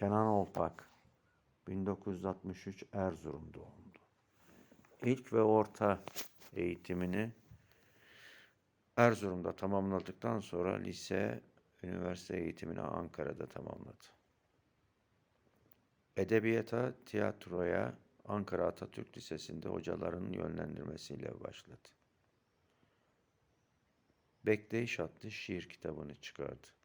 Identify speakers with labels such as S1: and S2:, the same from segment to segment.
S1: Kenan Olpak 1963 Erzurum doğumlu. İlk ve orta eğitimini Erzurum'da tamamladıktan sonra lise, üniversite eğitimini Ankara'da tamamladı. Edebiyata, tiyatroya Ankara Atatürk Lisesi'nde hocaların yönlendirmesiyle başladı. Bekleyiş adlı şiir kitabını çıkardı.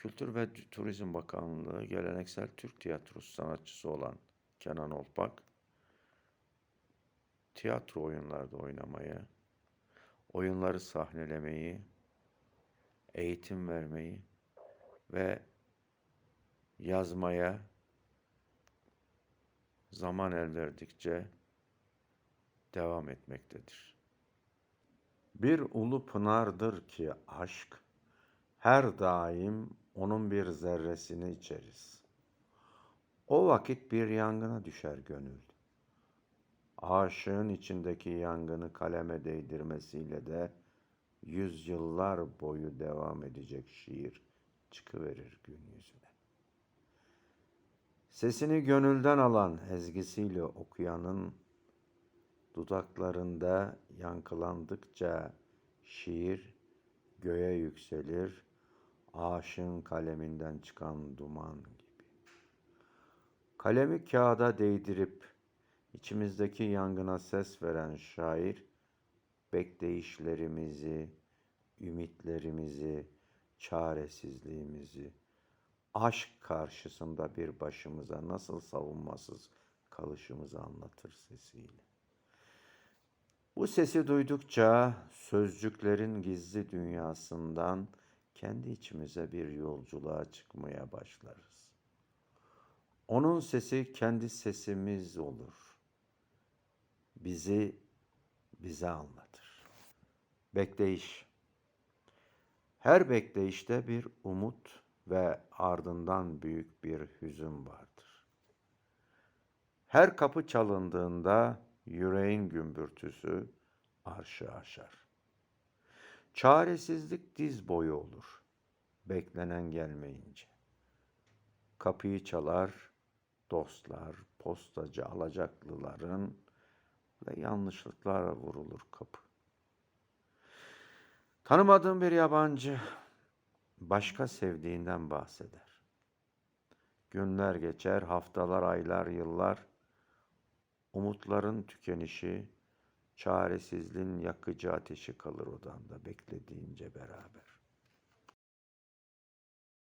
S1: Kültür ve Turizm Bakanlığı geleneksel Türk tiyatrosu sanatçısı olan Kenan Olpak, tiyatro oyunlarda oynamayı, oyunları sahnelemeyi, eğitim vermeyi ve yazmaya zaman el verdikçe devam etmektedir. Bir ulu pınardır ki aşk, her daim onun bir zerresini içeriz. O vakit bir yangına düşer gönül. Aşığın içindeki yangını kaleme değdirmesiyle de yüzyıllar boyu devam edecek şiir çıkıverir gün yüzüne. Sesini gönülden alan ezgisiyle okuyanın dudaklarında yankılandıkça şiir göğe yükselir, aşığın kaleminden çıkan duman gibi. Kalemi kağıda değdirip içimizdeki yangına ses veren şair, bekleyişlerimizi, ümitlerimizi, çaresizliğimizi, aşk karşısında bir başımıza nasıl savunmasız kalışımızı anlatır sesiyle. Bu sesi duydukça sözcüklerin gizli dünyasından kendi içimize bir yolculuğa çıkmaya başlarız. Onun sesi kendi sesimiz olur. Bizi bize anlatır. Bekleyiş. Her bekleyişte bir umut ve ardından büyük bir hüzün vardır. Her kapı çalındığında yüreğin gümbürtüsü arşı aşar. Çaresizlik diz boyu olur, beklenen gelmeyince. Kapıyı çalar, dostlar, postacı alacaklıların ve yanlışlıklara vurulur kapı. Tanımadığım bir yabancı başka sevdiğinden bahseder. Günler geçer, haftalar, aylar, yıllar. Umutların tükenişi, çaresizliğin yakıcı ateşi kalır odanda beklediğince beraber.